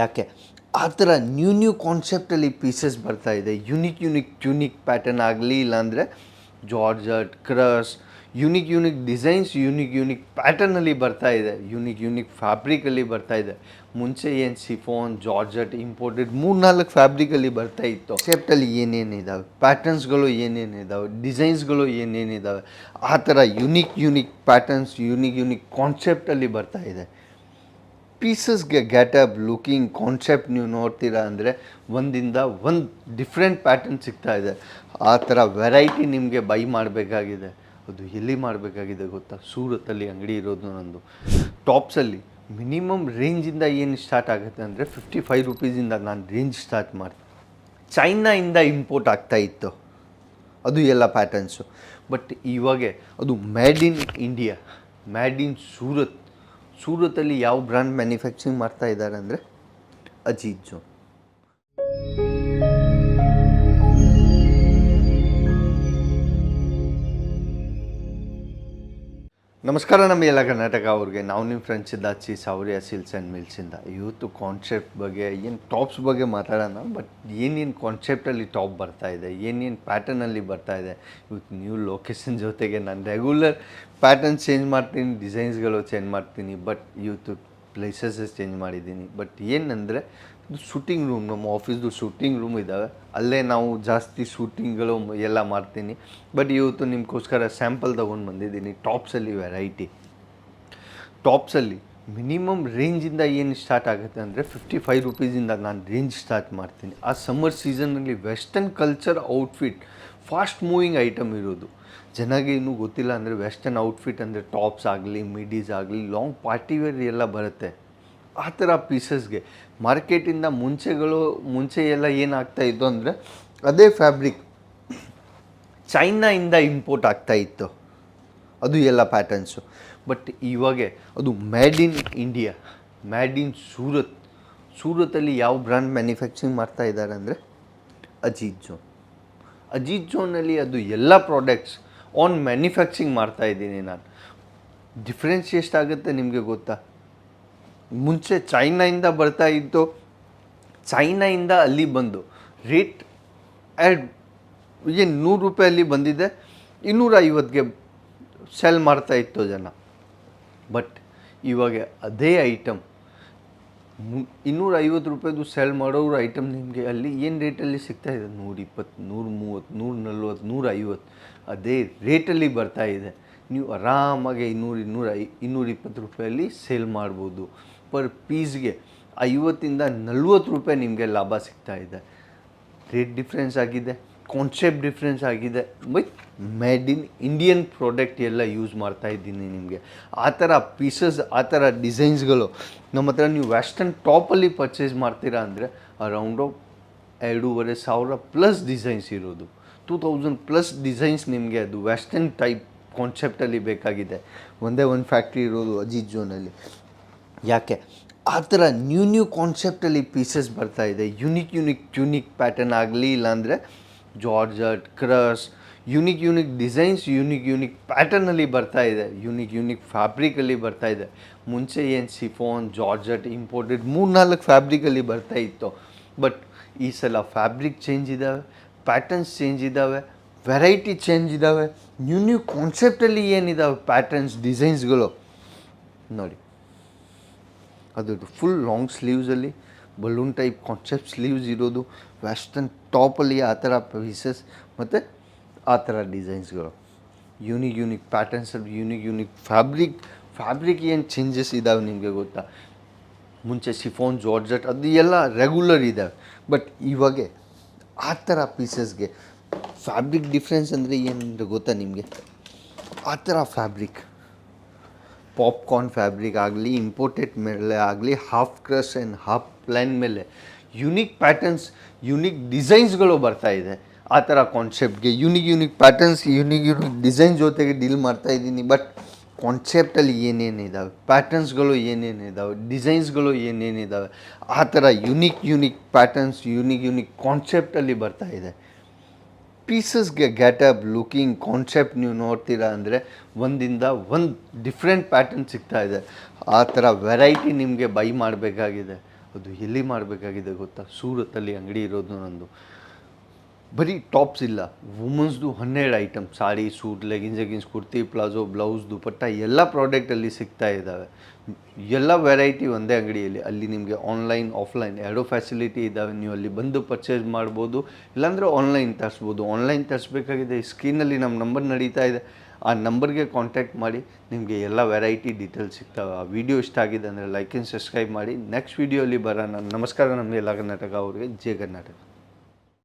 ಯಾಕೆ? ಆ ಥರ ನ್ಯೂ ನ್ಯೂ ಕಾನ್ಸೆಪ್ಟಲ್ಲಿ ಪೀಸಸ್ ಬರ್ತಾ ಇದೆ. ಯುನಿಕ್ ಯುನಿಕ್ ಯುನಿಕ್ ಪ್ಯಾಟರ್ನ್ ಆಗಲಿ ಇಲ್ಲಾಂದರೆ georgette crush unique unique designs unique unique ಪ್ಯಾಟರ್ನಲ್ಲಿ ಬರ್ತಾ ಇದೆ. ಯುನಿಕ್ ಯುನಿಕ್ ಫ್ಯಾಬ್ರಿಕಲ್ಲಿ ಬರ್ತಾ ಇದೆ. ಮುಂಚೆ ಏನು ಸಿಫೋನ್ ಜಾರ್ಜಟ್ ಇಂಪೋರ್ಟೆಡ್ ಮೂರ್ನಾಲ್ಕು ಫ್ಯಾಬ್ರಿಕಲ್ಲಿ ಬರ್ತಾ ಇತ್ತು. ಸೆಪ್ಟಲ್ಲಿ ಏನೇನಿದ್ದಾವೆ ಪ್ಯಾಟರ್ನ್ಸ್ಗಳು ಏನೇನಿದ್ದಾವೆ ಡಿಸೈನ್ಸ್ಗಳು ಏನೇನಿದ್ದಾವೆ ಆ ಥರ unique unique patterns unique unique ಕಾನ್ಸೆಪ್ಟಲ್ಲಿ ಬರ್ತಾ ಇದೆ. ಪೀಸಸ್ಗೆ ಗ್ಯಾಟಪ್ ಲುಕಿಂಗ್ ಕಾನ್ಸೆಪ್ಟ್ ನೀವು ನೋಡ್ತೀರಾ ಅಂದರೆ ಒಂದಿಂದ ಒಂದು ಡಿಫ್ರೆಂಟ್ ಪ್ಯಾಟರ್ನ್ ಸಿಗ್ತಾ ಇದೆ ಆ ಥರ ವೆರೈಟಿ ನಿಮಗೆ ಬೈ ಮಾಡಬೇಕಾಗಿದೆ ಅದು ಎಲ್ಲಿ ಮಾಡಬೇಕಾಗಿದೆ ಗೊತ್ತಾ ಸೂರತ್ತಲ್ಲಿ ಅಂಗಡಿ ಇರೋದು ನನ್ನದು ಟಾಪ್ಸಲ್ಲಿ ಮಿನಿಮಮ್ ರೇಂಜಿಂದ ಏನು ಸ್ಟಾರ್ಟ್ ಆಗುತ್ತೆ ಅಂದರೆ ಫಿಫ್ಟಿ ಫೈವ್ ರುಪೀಸಿಂದ ನಾನು ರೇಂಜ್ ಸ್ಟಾರ್ಟ್ ಮಾಡ್ತೀನಿ ಚೈನಾಯಿಂದ ಇಂಪೋರ್ಟ್ ಆಗ್ತಾ ಇತ್ತು ಅದು ಎಲ್ಲ ಪ್ಯಾಟರ್ನ್ಸು ಬಟ್ ಇವಾಗೆ ಅದು made in India made in Surat ಸೂರತಲ್ಲಿ ಯಾವ ಬ್ರ್ಯಾಂಡ್ ಮ್ಯಾನುಫ್ಯಾಕ್ಚರಿಂಗ್ ಮಾಡ್ತಾ ಇದ್ದಾರೆ ಅಂದರೆ ಅಜೀತ್ ಜೋನ್. ನಮಸ್ಕಾರ ನಮ್ಮ ಎಲ್ಲ ಕರ್ನಾಟಕ ಅವ್ರಿಗೆ. ನಾವು ನಿಮ್ಮ ಫ್ರೆಂಡ್ಸಿಂದ ಚೀ ಸೌರ್ಯ ಸಿಲ್ಸ್ ಆ್ಯಂಡ್ ಮಿಲ್ಸಿಂದ ಇವತ್ತು ಕಾನ್ಸೆಪ್ಟ್ ಬಗ್ಗೆ, ಏನು ಟಾಪ್ಸ್ ಬಗ್ಗೆ ಮಾತಾಡೋಣ ಬಟ್ ಏನೇನು ಕಾನ್ಸೆಪ್ಟಲ್ಲಿ ಟಾಪ್ ಬರ್ತಾ ಇದೆ, ಏನೇನು ಪ್ಯಾಟರ್ನಲ್ಲಿ ಬರ್ತಾ ಇದೆ. ಇವತ್ತು ನ್ಯೂ ಲೊಕೇಶನ್ ಜೊತೆಗೆ ನಾನು ರೆಗ್ಯುಲರ್ ಪ್ಯಾಟರ್ನ್ ಚೇಂಜ್ ಮಾಡ್ತೀನಿ ಡಿಸೈನ್ಸ್ಗಳು ಚೇಂಜ್ ಮಾಡ್ತೀನಿ ಬಟ್ ಇವತ್ತು ಪ್ಲೇಸಸ್ ಚೇಂಜ್ ಮಾಡಿದ್ದೀನಿ. ಬಟ್ ಏನಂದರೆ ಶೂಟಿಂಗ್ ರೂಮ್ ನಮ್ಮ ಆಫೀಸ್ದು ಶೂಟಿಂಗ್ ರೂಮ್ ಇದ್ದಾವೆ ಅಲ್ಲೇ ನಾವು ಜಾಸ್ತಿ ಶೂಟಿಂಗ್ಗಳು ಎಲ್ಲ ಮಾಡ್ತೀನಿ. ಬಟ್ ಇವತ್ತು ನಿಮಗೋಸ್ಕರ ಸ್ಯಾಂಪಲ್ ತೊಗೊಂಡು ಬಂದಿದ್ದೀನಿ. ಟಾಪ್ಸಲ್ಲಿ ವೆರೈಟಿ ಟಾಪ್ಸಲ್ಲಿ ಮಿನಿಮಮ್ ರೇಂಜಿಂದ ಏನು ಸ್ಟಾರ್ಟ್ ಆಗುತ್ತೆ ಅಂದರೆ ಫಿಫ್ಟಿ ಫೈವ್ ರುಪೀಸಿಂದ ನಾನು ರೇಂಜ್ ಸ್ಟಾರ್ಟ್ ಮಾಡ್ತೀನಿ. ಆ ಸಮ್ಮರ್ ಸೀಸನಲ್ಲಿ western culture outfit fast moving item ಇರೋದು. ಜನಗೆ ಇನ್ನೂ ಗೊತ್ತಿಲ್ಲ ಅಂದರೆ ವೆಸ್ಟರ್ನ್ ಔಟ್ಫಿಟ್ ಅಂದರೆ ಟಾಪ್ಸ್ ಆಗಲಿ ಮಿಡೀಸ್ ಆಗಲಿ ಲಾಂಗ್ ಪಾರ್ಟಿ ವೇರ್ ಎಲ್ಲ ಬರುತ್ತೆ. ಆ ಥರ ಪೀಸಸ್ಗೆ ಮಾರ್ಕೆಟಿಂದ ಮುಂಚೆಗಳು ಮುಂಚೆ ಎಲ್ಲ ಏನಾಗ್ತಾ ಇತ್ತು ಅಂದರೆ, ಅದೇ ಫ್ಯಾಬ್ರಿಕ್ ಚೈನಾಯಿಂದ ಇಂಪೋರ್ಟ್ ಆಗ್ತಾ ಇತ್ತು. ಅದು ಎಲ್ಲ ಪ್ಯಾಟರ್ನ್ಸು ಬಟ್ ಇವಾಗೆ ಅದು made in India made in Surat ಸೂರತಲ್ಲಿ ಯಾವ ಬ್ರ್ಯಾಂಡ್ ಮ್ಯಾನುಫ್ಯಾಕ್ಚರಿಂಗ್ ಮಾಡ್ತಾ ಇದ್ದಾರೆ ಅಂದರೆ ಅಜೀತ್ ಜೋನ್ ಅಜೀತ್ ಜೋನಲ್ಲಿ ಅದು ಎಲ್ಲ ಪ್ರಾಡಕ್ಟ್ಸ್ ಆನ್ ಮ್ಯಾನುಫ್ಯಾಕ್ಚರಿಂಗ್ ಮಾಡ್ತಾ ಇದ್ದೀನಿ ನಾನು. ಡಿಫ್ರೆನ್ಸ್ ಎಷ್ಟಾಗುತ್ತೆ ನಿಮಗೆ ಗೊತ್ತಾ? ಮುಂಚೆ ಚೈನಾಯಿಂದ ಬರ್ತಾ ಇತ್ತು ಚೈನಾಯಿಂದ ಅಲ್ಲಿ ಬಂದು ರೇಟ್ ಆ್ಯಡ್ ಏನು ನೂರು ರೂಪಾಯಲ್ಲಿ ಬಂದಿದೆ. ಇನ್ನೂರ ಐವತ್ತಿಗೆ ಸೆಲ್ ಮಾಡ್ತಾ ಇತ್ತು ಜನ. ಬಟ್ ಇವಾಗ ಅದೇ ಐಟಮ್ ಇನ್ನೂರ ಐವತ್ತು ರೂಪಾಯಿದು ಸೆಲ್ ಮಾಡೋರು ಐಟಮ್ ನಿಮಗೆ ಅಲ್ಲಿ ಏನು ರೇಟಲ್ಲಿ ಸಿಗ್ತಾ ಇದೆ? ನೂರ ಮೂವತ್ತು ನೂರ ನಲ್ವತ್ತು ನೂರ ಐವತ್ತು ಅದೇ ರೇಟಲ್ಲಿ ಬರ್ತಾ ಇದೆ. ನೀವು ಆರಾಮಾಗಿ ಇನ್ನೂರು, ಇನ್ನೂರ ಇನ್ನೂರ ಇಪ್ಪತ್ತು ರೂಪಾಯಲ್ಲಿ ಸೇಲ್ ಮಾಡ್ಬೋದು. ಪರ್ ಪೀಸ್ಗೆ ಐವತ್ತಿಂದ ನಲ್ವತ್ತು ರೂಪಾಯಿ ನಿಮಗೆ ಲಾಭ ಸಿಗ್ತಾ ಇದೆ. ರೇಟ್ ಡಿಫ್ರೆನ್ಸ್ ಆಗಿದೆ ಕಾನ್ಸೆಪ್ಟ್ ಡಿಫ್ರೆನ್ಸ್ ಆಗಿದೆ. With made in Indian product ಎಲ್ಲ ಯೂಸ್ ಮಾಡ್ತಾ ಇದ್ದೀನಿ ನಿಮಗೆ. ಆ ಥರ ಪೀಸಸ್ ಆ ಥರ ಡಿಸೈನ್ಸ್ಗಳು ನಮ್ಮ ಹತ್ರ ನೀವು ವೆಸ್ಟರ್ನ್ ಟಾಪಲ್ಲಿ ಪರ್ಚೇಸ್ ಮಾಡ್ತೀರಾ ಅಂದರೆ ಅರೌಂಡು ಎರಡೂವರೆ ಸಾವಿರ ಪ್ಲಸ್ ಡಿಸೈನ್ಸ್ ಇರೋದು. ಟೂ ತೌಸಂಡ್ ಪ್ಲಸ್ ಡಿಸೈನ್ಸ್ ನಿಮಗೆ ಅದು ವೆಸ್ಟರ್ನ್ ಟೈಪ್ ಕಾನ್ಸೆಪ್ಟಲ್ಲಿ ಬೇಕಾಗಿದೆ. ಒಂದೇ ಒಂದು ಫ್ಯಾಕ್ಟ್ರಿ ಇರೋದು ಅಜೀಜ್ ಜೋನಲ್ಲಿ ಯಾಕೆ? ಆ ಥರ ನ್ಯೂ ನ್ಯೂ ಕಾನ್ಸೆಪ್ಟಲ್ಲಿ ಪೀಸಸ್ ಬರ್ತಾ ಇದೆ. ಯುನಿಕ್ ಯುನಿಕ್ ಟ್ಯೂನಿಕ್ ಪ್ಯಾಟರ್ನ್ ಆಗಲಿ ಇಲ್ಲಾಂದರೆ georgette crush unique unique designs unique unique ಪ್ಯಾಟರ್ನಲ್ಲಿ ಬರ್ತಾ ಇದೆ. ಯುನಿಕ್ ಯುನಿಕ್ ಫ್ಯಾಬ್ರಿಕಲ್ಲಿ ಬರ್ತಾ ಇದೆ. ಮುಂಚೆ ಏನು ಸಿಫೋನ್ ಜಾರ್ಜಟ್ ಇಂಪೋರ್ಟೆಡ್ ಮೂರ್ನಾಲ್ಕು ಫ್ಯಾಬ್ರಿಕಲ್ಲಿ ಬರ್ತಾ ಇತ್ತು. ಬಟ್ ಈ ಸಲ ಫ್ಯಾಬ್ರಿಕ್ ಚೇಂಜ್ ಇದ್ದಾವೆ ಪ್ಯಾಟರ್ನ್ಸ್ ಚೇಂಜ್ ಇದ್ದಾವೆ ವೆರೈಟಿ ಚೇಂಜ್ ಇದ್ದಾವೆ ನ್ಯೂ ನ್ಯೂ ಕಾನ್ಸೆಪ್ಟಲ್ಲಿ ಏನಿದ್ದಾವೆ ಪ್ಯಾಟರ್ನ್ಸ್ ಡಿಸೈನ್ಸ್ಗಳು ನೋಡಿ. ಅದು ಫುಲ್ ಲಾಂಗ್ ಸ್ಲೀವ್ಸಲ್ಲಿ ಬಲೂನ್ ಟೈಪ್ ಕಾನ್ಸೆಪ್ಟ್ ಸ್ಲೀವ್ಸ್ ಇರೋದು ವೆಸ್ಟರ್ನ್ ಟಾಪಲ್ಲಿ ಆ ಥರ ಪೀಸಸ್ ಮತ್ತು ಆ ಥರ ಡಿಸೈನ್ಸ್ಗಳು unique unique patterns unique unique fabric fabric ಏನು ಚೇಂಜಸ್ ಇದ್ದಾವೆ ನಿಮಗೆ ಗೊತ್ತಾ? ಮುಂಚೆ ಸಿಫೋನ್ ಜಾರ್ಜಟ್ ಅದು ಎಲ್ಲ ರೆಗ್ಯುಲರ್ ಇದ್ದಾವೆ ಬಟ್ ಇವಾಗೆ ಆ ಥರ ಪೀಸಸ್ಗೆ ಫ್ಯಾಬ್ರಿಕ್ ಡಿಫ್ರೆನ್ಸ್ ಅಂದರೆ ಏನಂದ್ರೆ ಗೊತ್ತಾ ನಿಮಗೆ? ಆ ಥರ ಫ್ಯಾಬ್ರಿಕ್. ಪಾಪ್ಕಾರ್ನ್ ಫ್ಯಾಬ್ರಿಕ್ ಆಗಲಿ ಇಂಪೋರ್ಟೆಡ್ ಮೇಲೆ ಆಗಲಿ half crush and half plain ಮೇಲೆ ಯುನಿಕ್ ಪ್ಯಾಟರ್ನ್ಸ್ ಯುನಿಕ್ ಡಿಸೈನ್ಸ್ಗಳು ಇದೆ. ಆ ಥರ ಕಾನ್ಸೆಪ್ಟ್ಗೆ unique unique patterns unique unique design ಜೊತೆಗೆ ಡೀಲ್ ಮಾಡ್ತಾ ಇದ್ದೀನಿ. ಬಟ್ ಕಾನ್ಸೆಪ್ಟಲ್ಲಿ ಏನೇನಿದ್ದಾವೆ ಪ್ಯಾಟರ್ನ್ಸ್ಗಳು ಏನೇನಿದ್ದಾವೆ ಡಿಸೈನ್ಸ್ಗಳು ಏನೇನಿದ್ದಾವೆ ಆ ಥರ unique unique patterns unique unique ಕಾನ್ಸೆಪ್ಟಲ್ಲಿ ಬರ್ತಾ ಇದೆ. ಪೀಸಸ್ಗೆ ಗ್ಯಾಟಪ್ ಲುಕಿಂಗ್ ಕಾನ್ಸೆಪ್ಟ್ ನೀವು ನೋಡ್ತೀರಾ ಅಂದರೆ ಒಂದಿಂದ ಒಂದು ಡಿಫ್ರೆಂಟ್ ಪ್ಯಾಟರ್ನ್ ಸಿಗ್ತಾ ಇದೆ. ಆ ಥರ ವೆರೈಟಿ ನಿಮಗೆ ಬೈ ಮಾಡಬೇಕಾಗಿದೆ. ಅದು ಎಲ್ಲಿ ಮಾಡಬೇಕಾಗಿದೆ ಗೊತ್ತಾ? ಸೂರತ್ತಲ್ಲಿ ಅಂಗಡಿ ಇರೋದು ನಂದು. ಬರೀ ಟಾಪ್ಸ್ ಇಲ್ಲ, ವುಮೆನ್ಸ್ದು ಹನ್ನೆರಡು item, sari, suit, leggings leggings kurti, palazzo, blouse, dupatta, ಎಲ್ಲ ಪ್ರಾಡಕ್ಟಲ್ಲಿ ಸಿಗ್ತಾ ಇದ್ದಾವೆ ಎಲ್ಲ ವೆರೈಟಿ ಒಂದೇ ಅಂಗಡಿಯಲ್ಲಿ. ಅಲ್ಲಿ ನಿಮಗೆ ಆನ್ಲೈನ್ ಆಫ್ಲೈನ್ ಎರಡೂ ಫೆಸಿಲಿಟಿ ಇದ್ದಾವೆ ನೀವು ಅಲ್ಲಿ ಬಂದು ಪರ್ಚೇಸ್ ಮಾಡ್ಬೋದು, ಇಲ್ಲಾಂದರೆ ಆನ್ಲೈನ್ ತರಿಸ್ಬೋದು. ಆನ್ಲೈನ್ ತರಿಸ್ಬೇಕಾಗಿದೆ ಸ್ಕ್ರೀನಲ್ಲಿ ನಮ್ಮ ನಂಬರ್ ನಡೀತಾ ಇದೆ. ಆ ನಂಬರ್ಗೆ ಕಾಂಟ್ಯಾಕ್ಟ್ ಮಾಡಿ, ನಿಮಗೆ ಎಲ್ಲ ವೆರೈಟಿ ಡೀಟೇಲ್ಸ್ ಸಿಗ್ತವೆ. ಆ ವಿಡಿಯೋ ಇಷ್ಟ ಆಗಿದೆ ಅಂದರೆ ಲೈಕ್ ಆ್ಯಂಡ್ ಸಬ್ಸ್ಕ್ರೈಬ್ ಮಾಡಿ. ನೆಕ್ಸ್ಟ್ ವೀಡಿಯೋಲಿ ಬರೋಣ. ನಮಸ್ಕಾರ ನಮ್ಮ ಎಲ್ಲ ಕರ್ನಾಟಕ ಅವ್ರಿಗೆ. ಜಯ ಕರ್ನಾಟಕ.